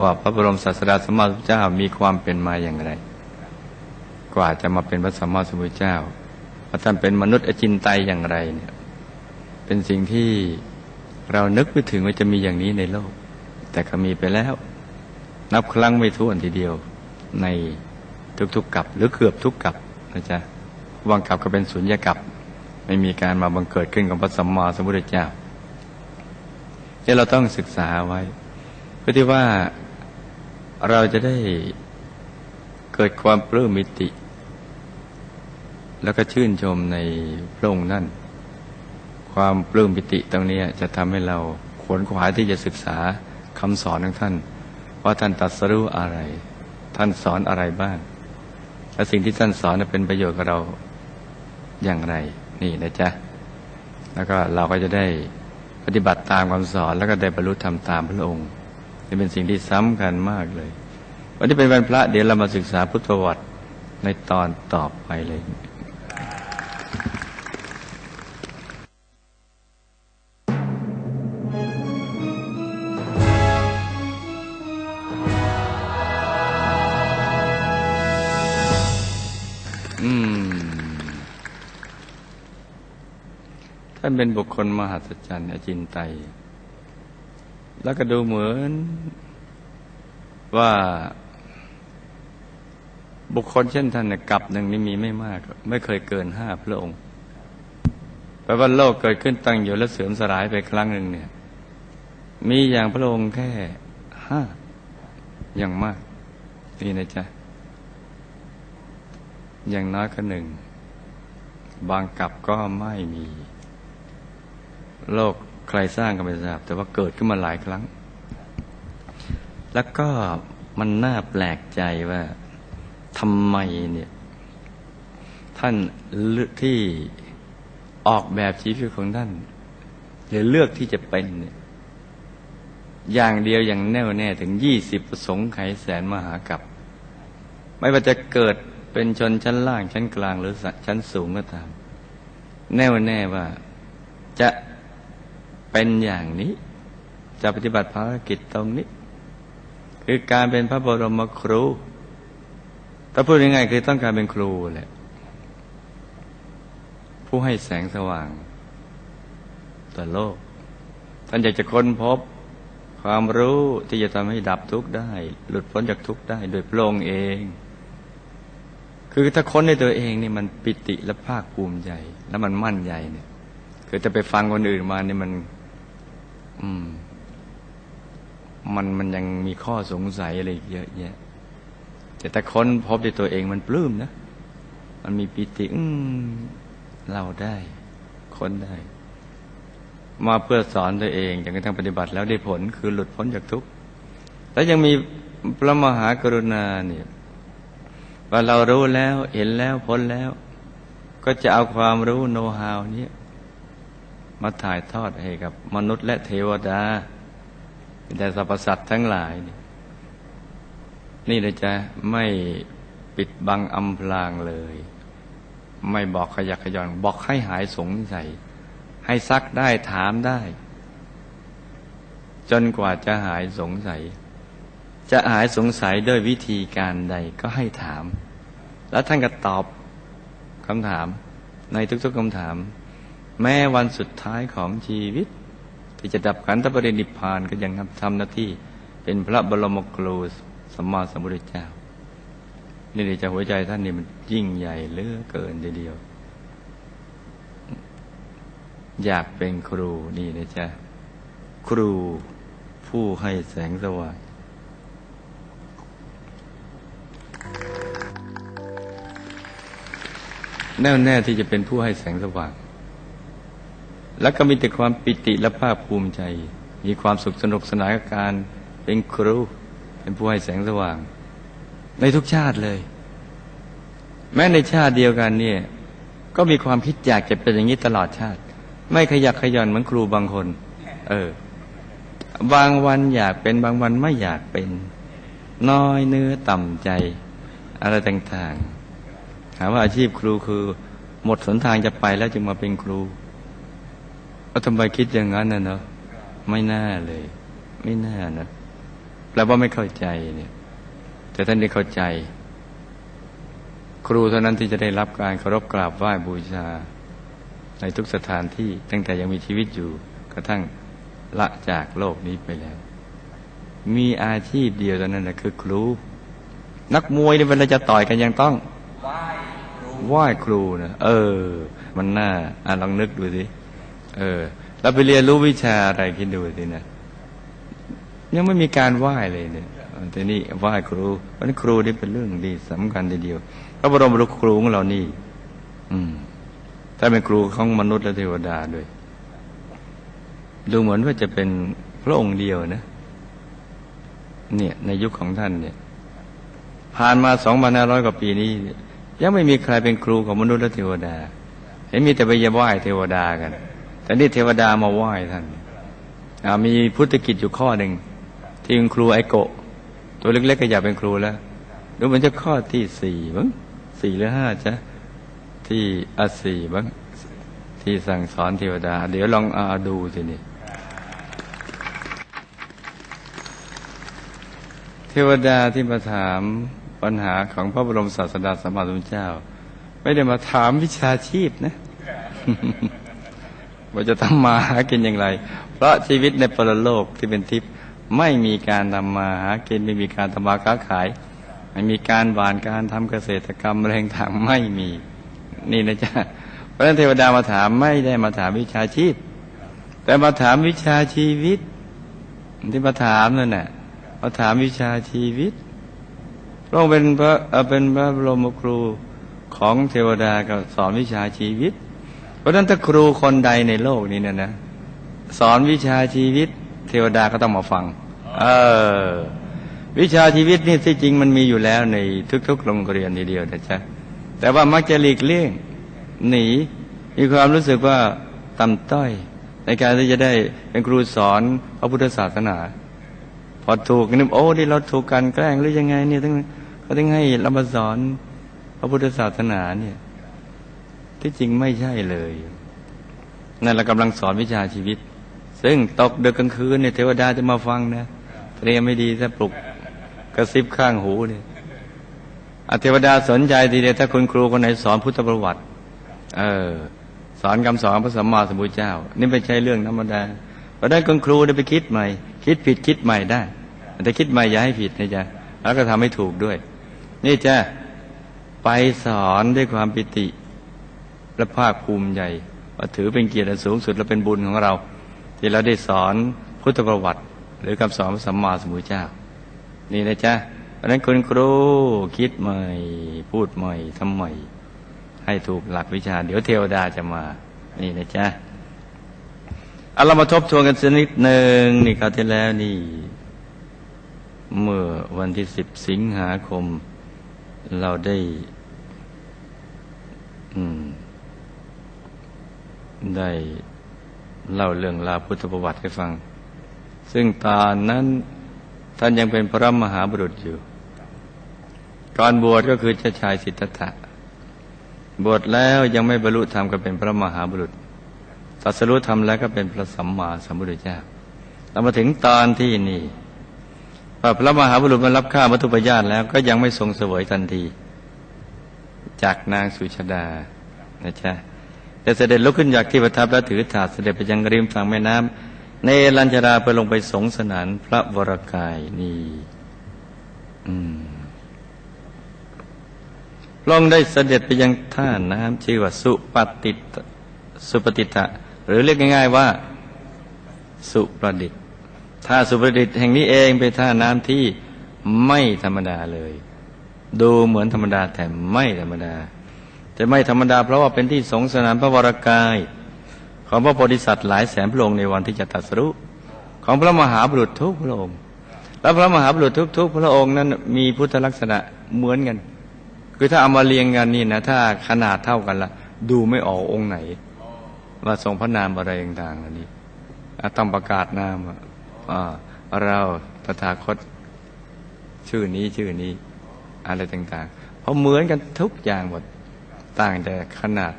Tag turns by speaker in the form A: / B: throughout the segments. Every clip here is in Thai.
A: ว่าพระบรมศาสดาสมมาสัมพุทธเจ้ามีความเป็นมาอย่างไร กว่าจะมาเป็นพระสัมมาสัมพุทธเจ้าว่าท่านเป็นมนุษย์อจินไตยอย่างไรเนี่ยเป็นสิ่งที่เรานึกไม่ถึงว่าจะมีอย่างนี้ในโลก แต่ก็มีไปแล้ว นับครั้งไม่ถ้วนทีเดียวในทุกๆกับ หรือเกือบทุกกับนะจ๊ะบางกับก็เป็นสุญญกับ ไม่มีการมาบังเกิดขึ้นของพระสัมมาสัมพุทธเจ้าที่เราต้องศึกษาไว้ เพื่อที่ว่า เราจะได้เกิดความปลื้มมิติ แล้วก็ชื่นชมในพระองค์นั่น ความปลื้มปิติตรงนี้จะทำให้เราขวนขวายที่จะศึกษาคำสอนของท่าน ว่าท่านตรัสรู้อะไร ท่านสอนอะไรบ้าง และสิ่งที่ท่านสอนเป็นประโยชน์กับเราอย่างไร นี่นะจ๊ะ แล้วก็เราก็จะได้ปฏิบัติตามคำสอนแล้วก็ได้บรรลุธรรมตามพระองค์นี่เป็นสิ่งที่สำคัญมากเลย วันนี้เป็นวันพระเดี๋ยวเรามาศึกษาพุทธประวัติในตอนต่อไปเลยท่านเป็นบุคคลมหัศจรรย์อจินไตย แล้วก็ดูเหมือนว่า บุคคลเช่นท่านเนี่ยกับหนึ่งนี่มีไม่มาก ไม่เคยเกินห้าพระองค์แปลว่าโลกเกิดขึ้นตั้งอยู่แล้วเสื่อมสลายไปครั้งหนึ่งเนี่ย มีอย่างพระองค์แค่ห้าอย่างมากนี่นะจ๊ะอย่างน้อยก็หนึ่ง บางกับก็ไม่มี โลกใครสร้างก็ไม่ทราบ แต่ว่าเกิดขึ้นมาหลายครั้ง แล้วก็มันน่าแปลกใจว่า ทำไมเนี่ยท่านที่ออกแบบชีวิตของท่านหรือเลือกที่จะเป็นเนี่ยอย่างเดียวอย่างแน่วแน่ถึงยี่สิบประสงค์ไขแสนมหากับ ไม่ว่าจะเกิดเป็นชนชั้นล่างชั้นกลางหรือชั้นสูงก็ตาม แน่วแน่ว่าจะเป็นอย่างนี้ จะปฏิบัติภารกิจตรงนี้ คือการเป็นพระบรมครู ถ้าพูดยังไงคือต้องการเป็นครูแหละ ผู้ให้แสงสว่างต่อโลก ท่านอยากจะค้นพบความรู้ที่จะทำให้ดับทุกข์ได้ หลุดพ้นจากทุกข์ได้โดยพระองค์เอง คือถ้าค้นในตัวเองนี่มันปิติและภาคภูมิใจ แล้วมันมั่นใจเนี่ย คือจะไปฟังคนอื่นมาเนี่ยมัน อืม มันมันยังมีข้อสงสัยอะไรเยอะแยะ แต่ถ้าค้นพบในตัวเองมันปลื้มนะ มันมีปิติอืมเราได้ค้นได้ มาเพื่อสอนตัวเองจนกระทั่งปฏิบัติแล้วได้ผลคือหลุดพ้นจากทุกข์แล้วยังมีพระมหากรุณาเนี่ยว่าเรารู้แล้วเห็นแล้วพ้นแล้ว ก็จะเอาความรู้โน้ตฮาวนี้มาถ่ายทอดให้กับมนุษย์และเทวดาแต่สรรพสัตว์ทั้งหลายนี่ นี่เลยจะไม่ปิดบังอำพรางเลย ไม่บอกขยักขยอน บอกให้หายสงสัย ให้ซักได้ถามได้ จนกว่าจะหายสงสัย จะหายสงสัยด้วยวิธีการใดก็ให้ถาม แล้วท่านก็ตอบคำถามในทุกๆคำถาม แม้วันสุดท้ายของชีวิต ที่จะดับขันธปรินิพพานก็ยังทำหน้าที่เป็นพระบรมครู สัมมาสัมพุทธเจ้า นี่ในใจหัวใจท่านนี่มันยิ่งใหญ่เลือเกินทีเดียว อยากเป็นครูนี่นะจ๊ะครูผู้ให้แสงสว่างแน่วแน่ที่จะเป็นผู้ให้แสงสว่าง แล้วก็มีแต่ความปิติและภาคภูมิใจ มีความสุขสนุกสนานกับการเป็นครู เป็นผู้ให้แสงสว่าง ในทุกชาติเลย แม้ในชาติเดียวกันเนี่ย ก็มีความคิดอยากจะเป็นอย่างนี้ตลอดชาติ ไม่ขยักขย่อนเหมือนครูบางคน เออ บางวันอยากเป็นบางวันไม่อยากเป็น น้อยเนื้อต่ำใจ อะไรต่างๆถามว่าอาชีพครูคือ หมดสนทางจะไปแล้วจึงมาเป็นครูว่าทำไมคิดอย่างนั้นนะเนาะไม่น่าเลย ไม่น่านะ แปลว่าไม่เข้าใจเนี่ย แต่ท่านได้เข้าใจ ครูเท่านั้นที่จะได้รับการเคารพกราบไหว้บูชา ในทุกสถานที่ตั้งแต่ยังมีชีวิตอยู่ กระทั่งละจากโลกนี้ไปแล้ว มีอาชีพเดียวเท่านั้นแหละคือครู นักมวยเนี่ยเวลาจะต่อยกันยังต้องไหว้ครูนะเออ มันน่าอ่าลองนึกดูสิเออเราไปเรียนรู้วิชาอะไรคิดดูสินะ ยังไม่มีการไหว้เลยเนี่ยแต่นี่ไหว้ครูเพราะนั้นครูนี่เป็นเรื่องดีสำคัญทีเดียวพระบรมรูครูของเรานี่ อืม ถ้าเป็นครูของมนุษย์และเทวดาด้วย ดูเหมือนว่าจะเป็นพระองค์เดียวนะ เนี่ย ในยุคของท่านเนี่ย ผ่านมาสองพันห้าร้อยกว่าปีนี้ยังไม่มีใครเป็นครูของมนุษย์และเทวดาเห็นมีแต่ไปยไหว้เทวดากัน แต่นี่เทวดามาไหว้ท่านมีพุทธกิจอยู่ข้อหนึ่ง ที่คุณครูไอโกะ ตัวเล็กๆก็อยากเป็นครูแล้วดูมือนจะข้อที่สี่บ้างสี่หรือห้าจ้ะที่อสี่บ้างที่สั่งสอนเทวดา เดี๋ยวลองอาดูสินี่เทวดาที่มาถามปัญหาของพระบรมศาสดาสัมมาสัมพุทธเจ้า ไม่ได้มาถามวิชาชีพนะว่าจะทำมาหากินอย่างไร เพราะชีวิตในปรโลกที่เป็นทิพย ไม่มีการทำมาหากินไม่มีการทำมาค้าขาย ไม่มีการหวานการทำเกษตรกรรมแรงทางไม่มี นี่นะจ๊ะเพราะนั้นเทวดามาถามไม่ได้มาถามวิชาชีพ แต่มาถามวิชาชีวิต ที่มาถามนั่นแหละมาถามวิชาชีวิตพระองค์เป็นพระเป็นพระบรมครูของเทวดาก็สอนวิชาชีวิต เพราะฉะนั้นถ้าครูคนใดในโลกนี้นะนะสอนวิชาชีวิต เทวดาก็ต้องมาฟัง เออ วิชาชีวิตนี่ที่จริงมันมีอยู่แล้วในทุกๆโรงเรียนทีเดียวนะจ๊ะแต่ว่ามักจะหลีกเลี่ยงหนี มีความรู้สึกว่าต่ำต้อย ในการที่จะได้เป็นครูสอนพระพุทธศาสนา พอถูกนึกโอ้ที่เราถูกกันแกล้งหรือยังไงเนี่ยทั้งเขาต้องให้เรามาสอนพระพุทธศาสนาเนี่ย ที่จริงไม่ใช่เลยนั่นเรากำลังสอนวิชาชีวิต ซึ่งตกเดึกกลางคืนเนี่ยเทวดาจะมาฟังนะเตรียมไม่ดีถ้าปลุกกระซิบข้างหูเนี่ยอเทวดาสนใจทีเดียวถ้าคุณครูคนไหนสอนพุทธประวัติ เออ สอนคำสอนพระสัมมาสัมพุทธเจ้า นี่ไม่ใช่เรื่องธรรมดาเพราะนั้นคุณครูได้ไปคิดใหม่ คิดผิดคิดใหม่ได้แต่คิดใหม่อย่าให้ผิดนะจ๊ะแล้วก็ทำให้ถูกด้วย นี่จ้ะไปสอนด้วยความปิติ และภาคภูมิใจว่ถือเป็นเกียรติสูงสุดและเป็นบุญของเรา ที่เราได้สอนพุทธประวัติ หรือคำสอนพระสัมมาสัมพุทธเจ้า นี่นะจ๊ะเพราะนั้นคุณครูคิดใหม่ พูดใหม่ทำใหม่ ให้ถูกหลักวิชา เดี๋ยวเทวดาจะมา นี่นะจ๊ะเอาเรามาทบทวนกันสักนิดหนึ่งนี่คราวที่แล้วนี่ เมื่อวันที่สิบสิงหาคม เราได้ อืม ได้ เล่าเรื่องราวพุทธประวัติให้ฟัง ซึ่งตอนนั้นท่านยังเป็นพระมหาบุรุษอยู่ก่อนบวชก็คือเจ้าชายสิทธัตถะบวชแล้วยังไม่บรรลุธรรมก็เป็นพระมหาบุรุษตัสรู้ธรรมแล้วก็เป็นพระสัมมาสัมพุทธเจ้าเรามาถึงตอนที่นี่พระมหาบุรุษมารับข้ามัทุปญาตแล้วก็ยังไม่ทรงเสวยทันที จากนางสุชาดานะจ๊ะ แต่เสด็จลุกขึ้นจากที่ประทับแล้วถือถาดเสด็จไปยังริมฝั่งแม่น้ำในลัญชราไปลงไปสงสนานพระวรกายนี่พระองค์ได้เสด็จไปยังท่าน้ำชื่อว่าสุปฏิสุปฏิทะหรือเรียกง่าย ๆว่า สุประดิษฐ์ท่าสุประดิษฐ์แห่งนี้เองเป็นท่าน้ำที่ไม่ธรรมดาเลย ดูเหมือนธรรมดาแต่ไม่ธรรมดา แต่ไม่ธรรมดาเพราะว่าเป็นที่สงสนานพระวรากาย ของพระโพธิสัตว์หลายแสนพระองค์ในวันที่จะตัดสรุของพระมหาบุรุษทุกพระองค์ และพระมหาบุรุษทุกๆ พระองค์นั้นมีพุทธลักษณะเหมือนกัน คือถ้าเอามาเรียงกันนี่นะถ้าขนาดเท่ากันละดูไม่ออกองค์ไหน ว่าทรงพระนามอะไรต่างๆอันนี้ต้องประกาศนามเราตถาคตชื่อนี้ชื่อนี้อะไรต่างๆ เพราะเหมือนกันทุกอย่างหมด ต่างแต่ขนาด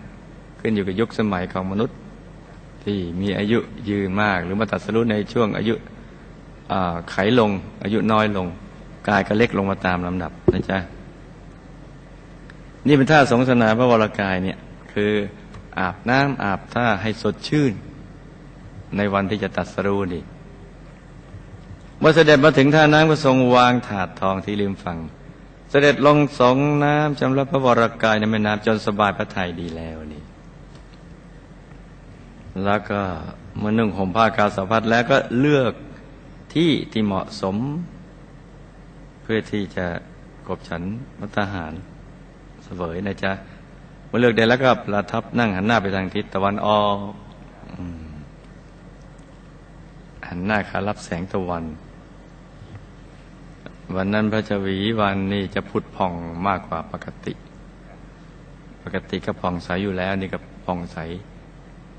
A: ขึ้นอยู่กับยุคสมัยของมนุษย์ ที่มีอายุยืนมาก หรือมาตัดสรุในช่วงอายุไขลง อายุน้อยลง กายก็เล็กลงมาตามลำดับนะจ๊ะนี่เป็นท่าสงสนาพระวรากายเนี่ยคืออาบน้ำอาบท่าให้สดชื่น ในวันที่จะตัดสรูนี่เมื่อเสด็จมาถึงท่าน้ำก็ทรงวางถาดทองที่ริมฝั่ง เสด็จลงสองน้ำชำระพระวรากายในแม่น้ำจนสบายพระทัยดีแล้วนี่แล้วก็เมื่อนุ่งห่มผ้ากาสาวพัดแล้วก็เลือกที่ที่เหมาะสม เพื่อที่จะกบฉันมัตหารเสวยนะจ๊ะเมื่อเลือกได้แล้วก็ประทับนั่งหันหน้าไปทางทิศตะวันออกหันหน้าขารับแสงตะวัน วันนั้นพระจวีวันนี้จะพุดผ่องมากกว่าปกติ ปกติก็ผ่องใสอยู่แล้ว นี่ก็ผ่องใส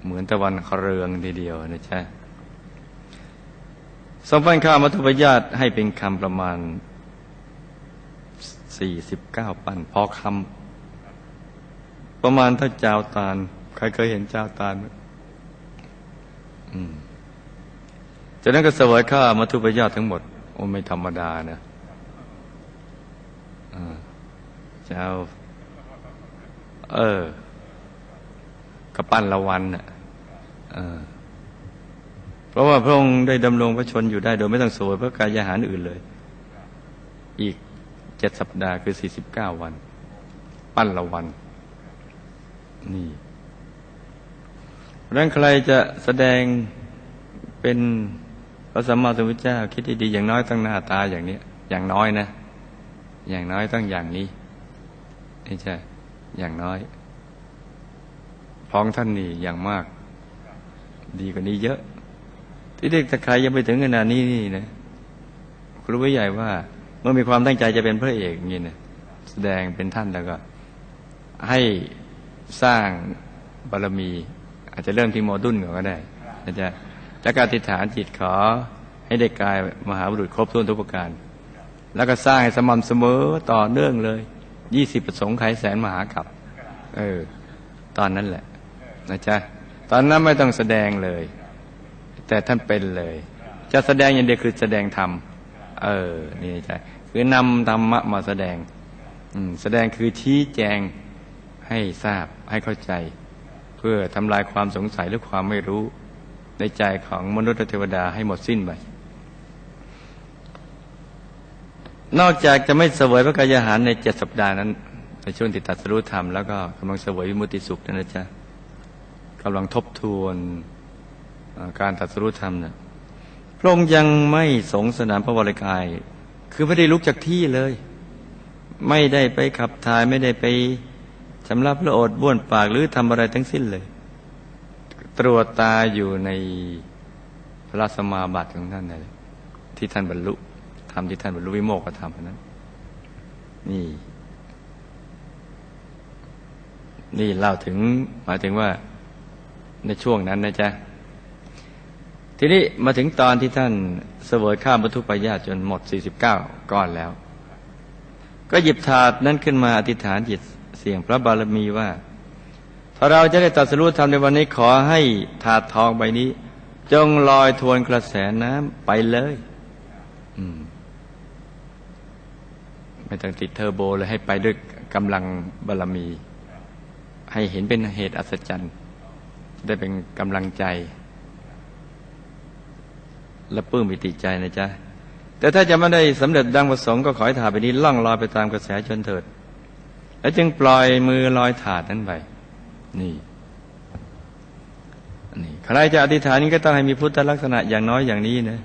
A: เหมือนตะวันเรืองทีเดียวนะจ๊ะสมบัติข้ามัทุปญาตให้เป็นคำประมาณสี่สิบเก้าปันพอคำประมาณถ้าเจ้าตาล ใครเคยเห็นเจ้าตาลจากนั้นก็เสวยข้ามัทุปญาตทั้งหมด โอ้ไม่ธรรมดานะ เจ้าเออกระปั้นละวันน่ะเพราะว่าพระองค์ได้ดำรงพระชนอยู่ได้ โดยไม่ต้องสวยพระกายอาหารอื่นเลย อีกเจ็ดสัปดาห์คือสี่สิบเก้าวัน ปั้นละวัน นี่ดังนั้นใครจะแสดงเป็นพระสัมมาสัมพุทธเจ้าคิดดีๆอย่างน้อยตั้งหน้าตาอย่างนี้ อย่างน้อยนะ อย่างน้อยต้องอย่างนี้ไม่ใช่ อย่างน้อย พ้องท่านนี่อย่างมาก ดีกว่านี้เยอะ ที่เด็กตะใครยังไปถึงขนาดนี้นี่นะครูผู้ใหญ่ว่า เมื่อมีความตั้งใจจะเป็นพระเอกนี่นะแสดงเป็นท่านแล้วก็ ให้สร้างบารมี อาจจะเริ่มที่โมดุลก่อนก็ได้นะจ๊ะแล้วการติฐานจิตขอให้เด็กกายมหาบุรุษครบถ้วนทุกประการ แล้วก็สร้างให้สม่ำเสมอต่อเนื่องเลยยี่สิบประสงค์ไขแสนมหากับเออ ตอนนั้นแหละนะจ๊ะตอนนั้นไม่ต้องแสดงเลย แต่ท่านเป็นเลย จะแสดงอย่างเดียวคือแสดงธรรมเออนี่ใช่คือนำธรรมะมาแสดงอืมแสดงคือชี้แจงให้ทราบให้เข้าใจ เพื่อทำลายความสงสัยหรือความไม่รู้ในใจของมนุษย์เทวดาให้หมดสิ้นไป นอกจากจะไม่เสวยพระกายอาหารในเจ็ดสัปดาห์นั้น ในช่วงติดตัดสรุธรรมแล้วก็กำลังเสวยวิมุติสุขนั่นะจ๊ะกำลังทบทวนการตัดสู้ธรรมเนี่ยพระองค์ยังไม่สงสนามพระวรกาย คือไม่ได้ลุกจากที่เลย ไม่ได้ไปขับถ่ายไม่ได้ไปชำระพระโอษฐ์บ้วนปากหรือทำอะไรทั้งสิ้นเลย ตรวจตาอยู่ในพระสมาบัติของท่านเลยที่ท่านบรรลุ ทำที่ท่านบรรลุวิโมกขธรรมนั้น นี่ นี่เล่าถึงหมายถึงว่าในช่วงนั้นนะจ๊ะ ทีนี้มาถึงตอนที่ท่านเสวยข้ามบรรทุปายาจนหมด 49 ก้อนแล้ว ก็หยิบถาดนั้นขึ้นมาอธิษฐานจิตเสียงพระบารมีว่า ถ้าเราจะได้ตัดสรุปทำในวันนี้ขอให้ถาดทองใบนี้ จงลอยทวนกระแสน้ำไปเลย ไม่ต้องติดเทอร์โบเลยให้ไปด้วยกำลังบารมี ให้เห็นเป็นเหตุอัศจรรย์ ได้เป็นกำลังใจ และปลื้มปิติใจนะจ๊ะ แต่ถ้าจะไม่ได้สำเร็จดังประสงค์ก็ขอให้ถาดไปนี้ล่องลอยไปตามกระแสชนเถิด แล้วจึงปล่อยมือลอยถาดนั้นไปนี่นี่ใครจะอธิษฐานนี้ก็ต้องให้มีพุทธลักษณะอย่างน้อยอย่างนี้นะ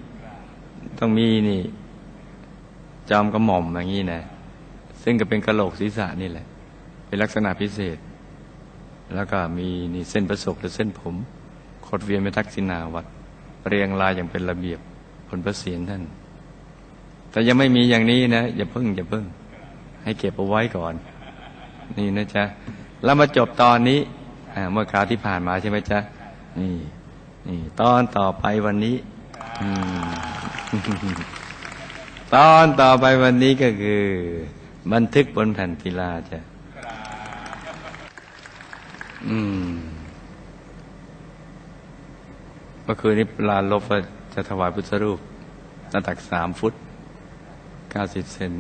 A: ต้องมีนี่ จอมกระหม่อมอย่างนี้นะ ซึ่งก็เป็นกระโหลกศีรษะนี่แหละ เป็นลักษณะพิเศษ แล้วก็มีนี่เส้นประศกหรือเส้นผมขดเวียนไปทักษิณาวัดเรียงรายอย่างเป็นระเบียบผลประเสียนท่าน แต่ยังไม่มีอย่างนี้นะ อย่าเพิ่งอย่าเพิ่ง ให้เก็บเอาไว้ก่อน นี่นะจ๊ะ แล้วมาจบตอนนี้เมื่อคราวที่ผ่านมาใช่ไหมจ๊ะ นี่ นี่ ตอนต่อไปวันนี้ตอนต่อไปวันนี้ก็คือ บันทึกบนแผ่นศิลาจ้ะอืมเมื่อคืนนี้ลาลบว่าจะถวายพุทธรูปหน้าตักสามฟุตเก้าสิบเซน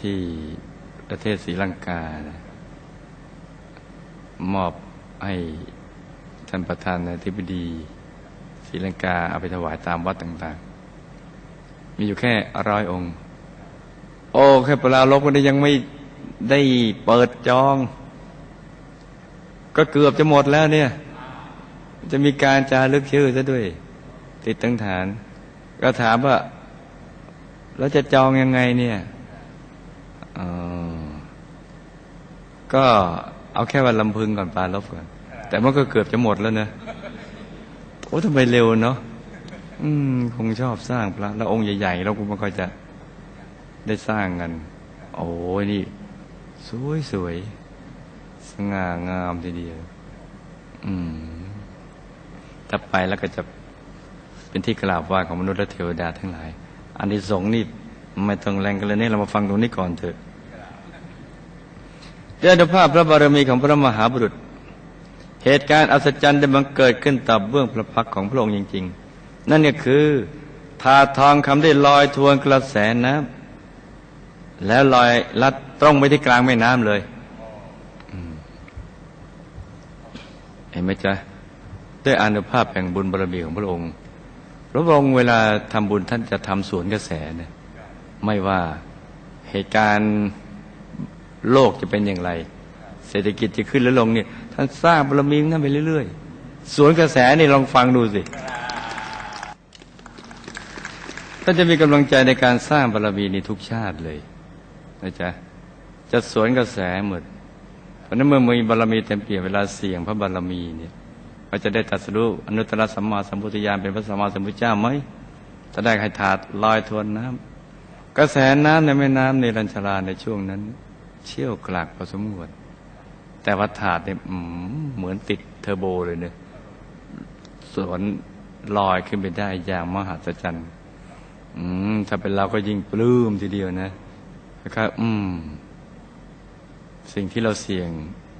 A: ที่ประเทศศรีลังกานะมอบให้ท่านประธานในทิบดีศรีลังกาเอาไปถวายตามวัดต่าง ๆ มีอยู่แค่ร้อยองค์ อ้ แค่ปลาลบกันยังไม่ได้เปิดจอง ก็เกือบจะหมดแล้วเนี่ย จะมีการจารึกชื่อซะด้วย ติดตั้งฐาน ก็ถามว่าแล้วจะจองยังไงเนี่ยก็เอาแค่วันลำพึงก่อนปลาลบก่อน แต่มันก็เกือบจะหมดแล้วนะโอ้ทำไมเร็วเนาะอืม คงชอบสร้างพระแล้วองค์ใหญ่ๆเราก็ไม่ค่อยจะ ได้สร้างกัน โอ้ยนี่ สวยสวยสง่างามทีเดียว อืม ถ้าไปแล้วก็จะเป็นที่กราบไหว้ของมนุษย์และเทวดาทั้งหลาย อันที่สงนี่ไม่ต้องแรงกันเลยนี่เรามาฟังตรงนี้ก่อนเถอะเรื่องภาพพระบารมีของพระมหาบุรุษ เหตุการณ์อัศจรรย์ได้บังเกิดขึ้นตับเบื้องพระพักของพระองค์จริง ๆ นั่นก็คือทาทองคำได้ลอยทวนกระแสน้ำ แล้วลอยลัดตรงไปที่กลางแม่น้ำเลยเห็นไหมจ๊ะด้วยอนุภาพแห่งบุญบารมีของพระองค์พระองค์เวลาทำบุญท่านจะทำสวนกระแสเนี่ยไม่ว่าเหตุการณ์โลกจะเป็นอย่างไร เศรษฐกิจจะขึ้นหรือลงเนี่ยท่านสร้างบารมีท่านไปเรื่อยๆสวนกระแสนี่ลองฟังดูสิท่านจะมีกำลังใจในการสร้างบารมีในทุกชาติเลย นะจ๊ะจะสวนกระแสหมด เพราะนั้นเมื่อมีบารมีเต็มเปี่ยมเวลาเสี่ยงพระบารมีเนี่ยก็จะได้ตัดสู้อนุตตรสัมมาสัมพุทธญาณเป็นพระสัมมาสัมพุทธเจ้าไหมจะได้ให้ถาดลอยทวนน้ำกระแสน้ำในแม่น้ำในรัญชลาในช่วงนั้น เชี่ยวกลากพอสมควรแต่ว่าถาดเนี่ยเหมือนติดเทอร์โบเลยเนี่ยสวนลอยขึ้นไปได้อย่างมหัศจรรย์ถ้าเป็นเราก็ยิ่งปลื้มทีเดียวนะ ครับอืม สิ่งที่เราเสี่ยง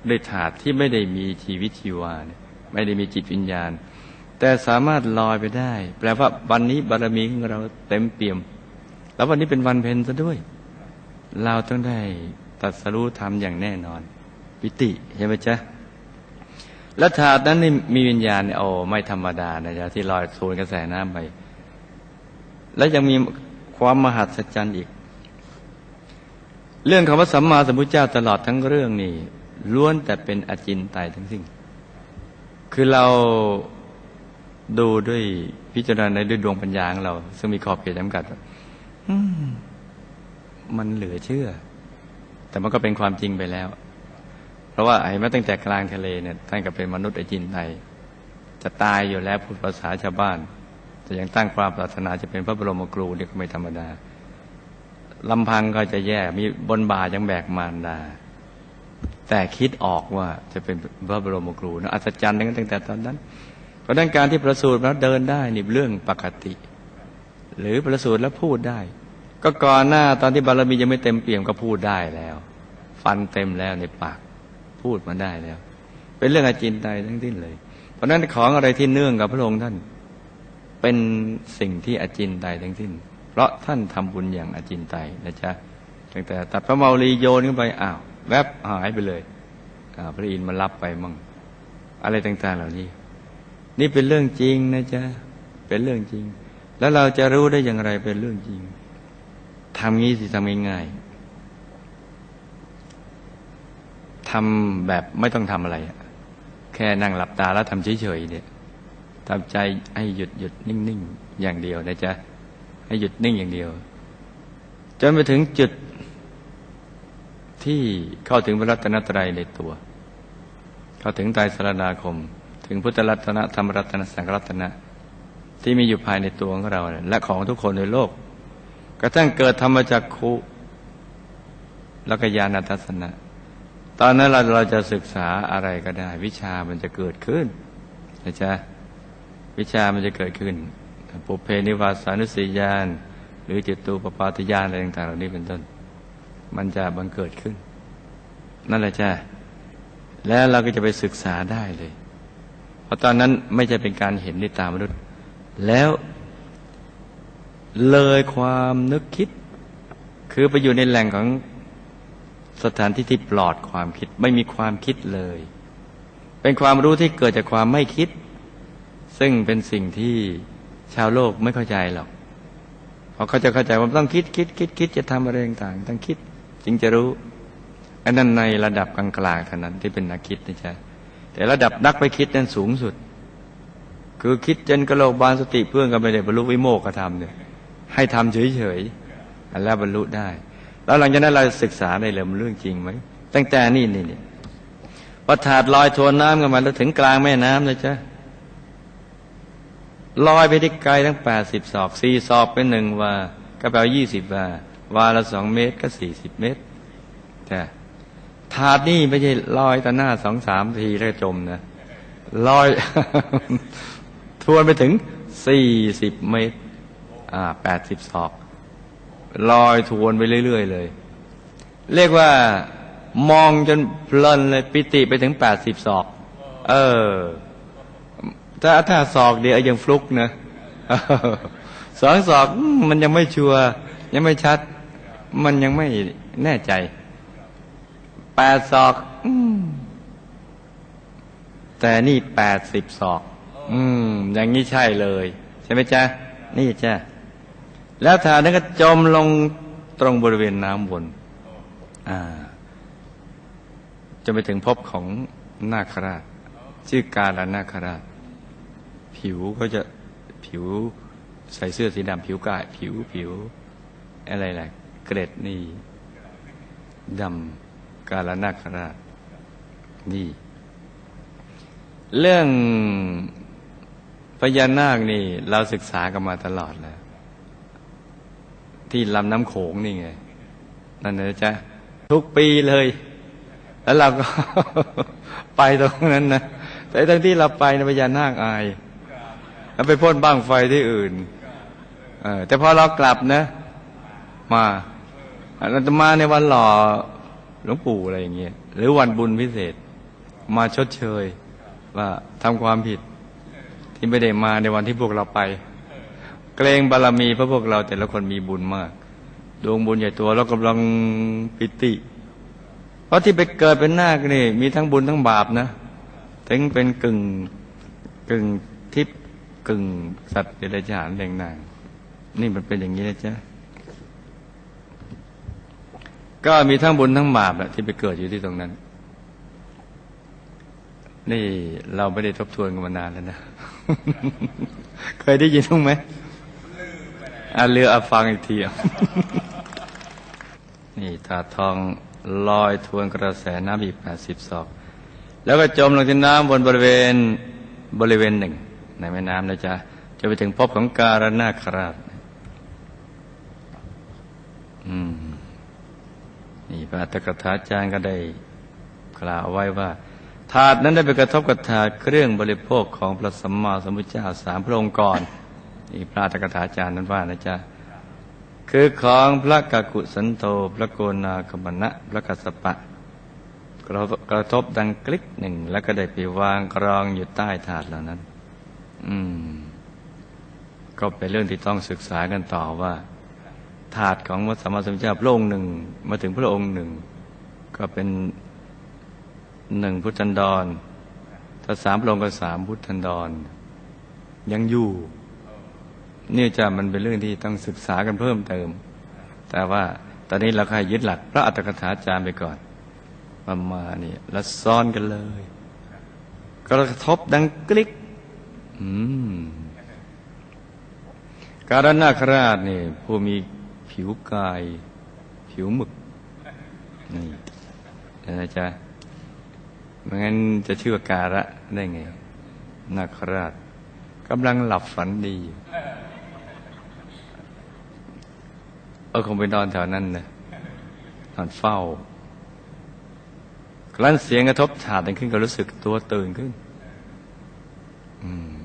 A: ด้วยถาดที่ไม่ได้มีชีวิตชีวาไม่ได้มีจิตวิญญาณ แต่สามารถลอยไปได้ แปลว่าวันนี้บารมีของเราเต็มเปี่ยม แล้ววันนี้เป็นวันเพ็ญซะด้วย เราต้องได้ตัดสรู้ธรรมอย่างแน่นอน ปิติใช่ไหมจ๊ะแล้วถาดนั้นนี่มีวิญญาณโอ้ไม่ธรรมดานะจ๊ะที่ลอยสูนกระแสน้ำไป แล้วยังมีความมหัศจรรย์อีก เรื่องคำว่าสัมมาสัมพุทธเจ้าตลอดทั้งเรื่องนี่ล้วนแต่เป็นอจินไตยทั้งสิ้น คือเราดูด้วยพิจารณาในด้วยดวงปัญญาของเรา ซึ่งมีขอบเขตจำกัดมันเหลือเชื่อ แต่มันก็เป็นความจริงไปแล้ว เพราะว่าไอ้แม้ตั้งแต่กลางทะเลเนี่ยท่านก็เป็นมนุษย์อจินไทยจะตายอยู่แล้วพูดภาษาชาวบ้าน แต่ยังตั้งความปรารถนาจะเป็นพระบรมครูนี่ก็ไม่ธรรมดา ลำพังก็จะแย่มีบนบายังแบกมารดา แต่คิดออกว่าจะเป็นพระบรมครูนะอัศจรรย์ตั้งแต่ตอนนั้น เพราะนั้นการที่ประสูติแล้วเดินได้นี่เรื่องปกติ หรือประสูติแล้วพูดได้ ก็ก่อนหน้าตอนที่บารมียังไม่เต็มเปี่ยมก็พูดได้แล้ว ฟันเต็มแล้วในปากพูดมาได้แล้ว เป็นเรื่องอาจินไตทั้งสิ้นเลย เพราะนั้นของอะไรที่เนื่องกับพระองค์ท่าน เป็นสิ่งที่อาจินไตทั้งสิ้น เพราะท่านทำบุญอย่างอาจินไตนะจ๊ะตั้งแต่ตัดพระเมารีโยนขึ้นไปอ้าวแวบหายไปเลยพระอินทร์มารับไปมั่งอะไรต่าง ๆ เหล่านี้ นี่เป็นเรื่องจริงนะจ๊ะเป็นเรื่องจริง แล้วเราจะรู้ได้อย่างไรเป็นเรื่องจริงทำงี้สิทำง่ายๆทำแบบไม่ต้องทำอะไรแค่นั่งหลับตาแล้วทำเฉยๆเนี่ยทำใจให้หยุดหยุดนิ่ง ๆ อย่างเดียวนะจ๊ะ ให้หยุดนิ่งอย่างเดียว จนไปถึงจุดที่เข้าถึงพระรัตนตรัยในตัว เข้าถึงไตรสรณาคม ถึงพุทธรัตนธรรมรัตนสังรัตนะ ที่มีอยู่ภายในตัวของเรา และของทุกคนในโลก กระทั่งเกิดธรรมจักคุแล้วก็ญาณทัศนะ ตอนนั้นเราเราจะศึกษาอะไรก็ได้ วิชามันจะเกิดขึ้นนะจ๊ะวิชามันจะเกิดขึ้น ปุเพนิวาสานุสียานหรือจิตตูปปาตยานอะไรต่างๆเหล่านี้เป็นต้น มันจะบังเกิดขึ้น นั่นแหละจ้าแล้วเราก็จะไปศึกษาได้เลย เพราะตอนนั้นไม่ใช่เป็นการเห็นในตามนุษย์ แล้วเลยความนึกคิด คือไปอยู่ในแหล่งของสถานที่ที่ปลอดความคิด ไม่มีความคิดเลย เป็นความรู้ที่เกิดจากความไม่คิด ซึ่งเป็นสิ่งที่ ชาวโลกไม่เข้าใจหรอกเพราะเขาจะเข้าใจว่าต้องคิดคิดคิดคิดจะทำอะไรต่างต้องคิดจึงจะรู้อันนั้นในระดับกลางๆเท่านั้นที่เป็นนักคิดนะจ๊ะแต่ระดับนักไปคิดนั้นสูงสุด คือคิดจนกระโหลกบานสติเพื่อนก็ไม่ได้บรรลุวิโมกขธรรมเนี่ยให้ทำเฉยๆแล้วบรรลุได้ แล้วหลังจากนั้นเราศึกษาได้เลยมันเรื่องจริงไหมตั้งแต่นี่นี่นี่พอถาดลอยทวนน้ำกันมาแล้วถึงกลางแม่น้ำเลยจ้ะ ลอยไปที่ไกลทั้งแปดสิบศอกสี่ศอกเป็นหนึ่งวาก็แปลว่ายี่สิบวาวาละสองเมตรก็สี่สิบเมตรแต่ถาดนี่ไม่ใช่ลอยต่อหน้าสองสามทีแล้วจมนะลอย ทวนไปถึงสี่สิบเมตร อ่าแปดสิบศอก ลอยทวนไปเรื่อย ๆ เลย เรียกว่ามองจนเพลินเลย ปิติไปถึงแปดสิบศอก เออ ถ้าถ้าศอกเดียวยังฟลุกนะสองศอกมันยังไม่ชัวร์ยังไม่ชัด มันยังไม่แน่ใจแปดศอกแต่นี่แปดสิบศอก อืม อย่างนี้ใช่เลย ใช่ไหมจ๊ะ นี่จ้ะ แล้วถานั้นก็จมลงตรงบริเวณน้ำบนอ่าจะไปถึงพบของนาคราช ชื่อกาลนาคราช ผิวก็จะผิวใส่เสื้อสีดำผิวกายผิวผิว อะไรแหละเกรดนี่ดำกาลนาคราชนี่ เรื่องพญานาคนี่ เราศึกษากันมาตลอดแล้ว ที่ลำน้ำโขงนี่ไง นั่นนะจ๊ะ ทุกปีเลย แล้วเราก็ ไปตรงนั้นนะแต่ทั้งที่เราไปในพญานาคอาย แล้วไปพ่นบ้างไฟที่อื่นแต่พอเรากลับนะ มาเราจะมาในวันหล่อหลวงปู่อะไรอย่างเงี้ยหรือวันบุญพิเศษ มาชดเชย ว่าทำความผิด ที่ไม่ได้มาในวันที่พวกเราไป เกรงบารรมีเพราะพวกเราแต่ละคนมีบุญมาก ดวงบุญใหญ่ตัวเรากำลังปิติ เพราะที่ไปเกิดเป็นนาคนี่มีทั้งบุญทั้งบาปนะถึงเป็นกึ่งกึ่งทิพย์ กึ่งสัตว์เดรัจฉานแรงนางนี่มันเป็นอย่างนี้นะจ๊ะก็มีทั้งบุญทั้งบาปแหละที่ไปเกิดอยู่ที่ตรงนั้น นี่เราไม่ได้ทบทวนกันมานานแล้วนะ เคยได้ยินบ้างไหมอาเรืออาฟังอีกทีนี่ถาทองลอยทวนกระแสน้ำอีกแปดสิบศอก แล้วก็จมลงที่น้ำบนบริเวณบริเวณหนึ่ง ในแม่น้ำนะจ๊ะจะไปถึงพบของการนาคราชอืมนี่พระอัตกถาจารย์ก็ได้กล่าวไว้ว่า ถาดนั้นได้ไปกระทบกับถาดเครื่องบริโภคของพระสัมมาสัมพุทธเจ้าสามพระองค์ก่อนนี่พระอัตกถาจารย์นั้นว่านะจ๊ะคือของพระกกุสันโตพระโกนาคมณะพระกัสสปะ กระทบดังคลิกหนึ่งแล้วก็ได้ไปวางกรองอยู่ใต้ถาดเหล่านั้น อืม ก็เป็นเรื่องที่ต้องศึกษากันต่อว่า ถาดของพระสัมมาสัมพุทธเจ้าพระองค์หนึ่ง มาถึงพระองค์หนึ่ง ก็เป็นหนึ่งพุทธันดร ถ้าสามพระองค์ก็สามพุทธันดร ยังอยู่เนี่จะมันเป็นเรื่องที่ต้องศึกษากันเพิ่มเติม แต่ว่าตอนนี้เราแค่ยึดหลัก พระอัตถกถาจารย์ไปก่อนมามาเนี่ยแล้วซ้อนกันเลยกระทบดังกลิก การนาคราชนี่ผู้มีผิวกาย ผิวหมึก นี่นะจ๊ะไม่งั้นจะชื่อว่าการะได้ไง นาคราชกำลังหลับฝันดีเออคงไปนอนแถวนั้นนะนอนเฝ้าครั้นเสียงกระทบฉาดดังขึ้นก็รู้สึกตัวตื่นขึ้น อืม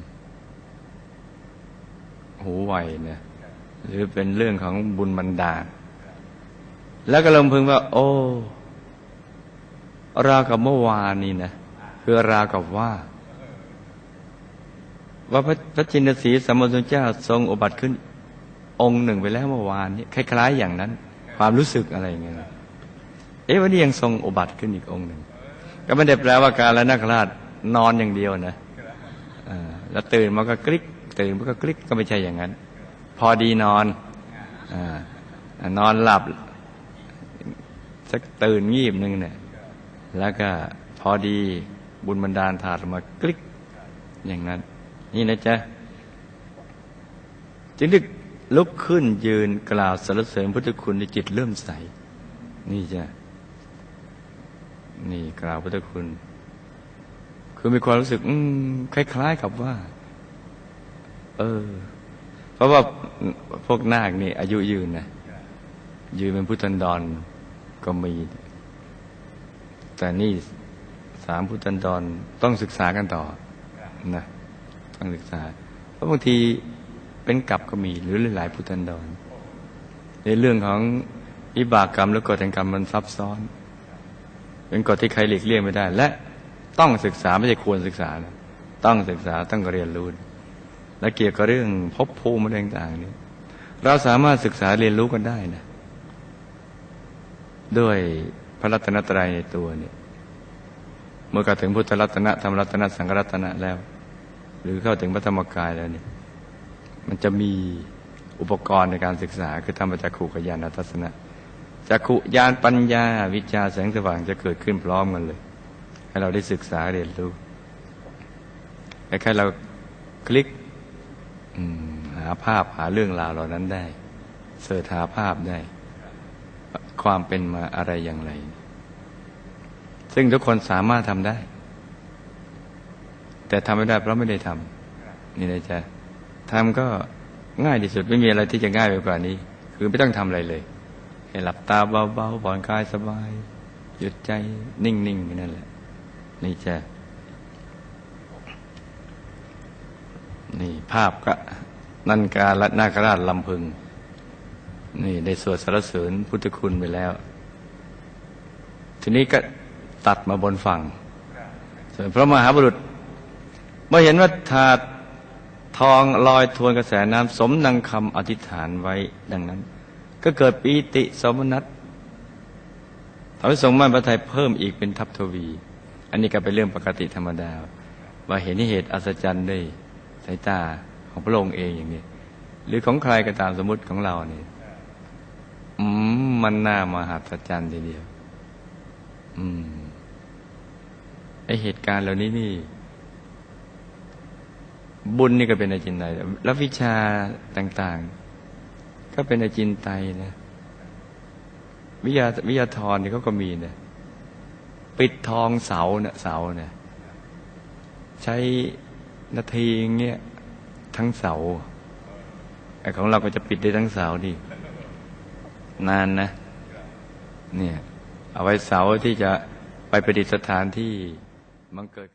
A: หูไวเนี่ยหรือเป็นเรื่องของบุญบันดาลแล้วก็ลงพึงว่า โอ้รากับเมื่อวานนี่นะคือรากับว่า ว่าพระพระจินสีสมมติเจ้าทรงอุบัติขึ้น องค์หนึ่งไปแล้วเมื่อวานนี้คล้าย ๆ อย่างนั้น ความรู้สึกอะไรอย่างเงี้ยเอ๊ะวันนี้ยังทรงอุบัติขึ้นอีกองค์หนึ่งก็ไม่ได้แปลว่าการละนาคราชนอนอย่างเดียวนะแล้วตื่นมันก็กริ๊ก ตื่นมันก็กริกก็ไม่ใช่อย่างนั้น พอดีนอนอนอนหลับสักตื่นงีบหนึ่งเนี่ย แล้วก็พอดีบุญบันดาลถาดมากลิกอย่างนั้น นี่นะจ๊ะจึงได้ลุกขึ้นยืนกล่าวสรรเสริญพุทธคุณในจิตเริ่มใส นี่จ้ะนี่กล่าวพุทธคุณ คือมีความรู้สึกคล้าย ๆ กับว่า เออ เพราะว่าพวกนาคนี่ อายุยืนนะยืนเป็นพุทธันดรก็มี แต่นี่สามพุทธันดรต้องศึกษากันต่อนะต้องศึกษา เพราะบางทีเป็นกลับก็มี หรือหลายพุทธันดร ในเรื่องของอิบากกรรมและกฎแห่งกรรมมันซับซ้อน เป็นกฎที่ใครหลีกเลี่ยงไม่ได้ และต้องศึกษาไม่ใช่ควรศึกษานะต้องศึกษาต้องเรียนรู้ และเกี่ยวกับเรื่องภพภูมิอะไรต่างๆนี้เราสามารถศึกษาเรียนรู้กันได้นะด้วยพระรัตนตรัยในตัวเนี่ยเมื่อกล่าถึงพุทธรัตนะธรรมรัตนะสังฆรัตนะแล้ว หรือเข้าถึงพระธรรมกายแล้วเนี่ยมันจะมีอุปกรณ์ในการศึกษา คือธรรมจักขุกญาณทัศนะจักขุญาณปัญญา วิชาแสงสว่างจะเกิดขึ้นพร้อมกันเลย ให้เราได้ศึกษาเรียนรู้แค่เราคลิก หาภาพหาเรื่องราวเหล่านั้นได้ เสิร์ชหาภาพได้ ความเป็นมาอะไรอย่างไร ซึ่งทุกคนสามารถทำได้ แต่ทำไม่ได้เพราะไม่ได้ทำนี่นะจ๊ะทำก็ง่ายที่สุดไม่มีอะไรที่จะง่ายไปกว่านี้ คือไม่ต้องทำอะไรเลยให้หลับตาเบาๆผ่อนคลายสบาย หยุดใจนิ่งๆนั่นแหละ นี่จ้ะ นี่ภาพก็นันการละนาคราชลำพึง นี่ได้สวดสรรเสริญพุทธคุณไปแล้ว ทีนี้ก็ตัดมาบนฝั่ง ส่วนพระมหาบุรุษ เมื่อเห็นว่าถาดทองลอยทวนกระแสน้ำสมดังคำอธิษฐานไว้ดังนั้น ก็เกิดปีติสมนัตทำให้ทรงมั่นพระทัยเพิ่มอีกเป็นทัพทวี อันนี้ก็เป็นเรื่องปกติธรรมดา ว่าเห็นเหตุอัศจรรย์ด้วย สายตาของพระองค์เองอย่างนี้ หรือของใครก็ตามสมมติของเราเนี่ยมันน่ามหัศจรรย์ทีเดียว อืมไอเหตุการณ์เหล่านี้นี่ บุญนี่ก็เป็นอาจินไตแล้ววิชาต่าง ๆ ก็เป็นอาจินไตนะวิทยาวิทยาธรนี่เขาก็มีนะปิดทองเสาเนี่ยเสาเนี่ยใช้ นาทีอย่างเงี้ยทั้งเสาไอ้ของเราก็จะปิดได้ทั้งเสาดินานนะ เนี่ย เอาไว้เสาที่จะไปประดิษฐานที่มันเกิด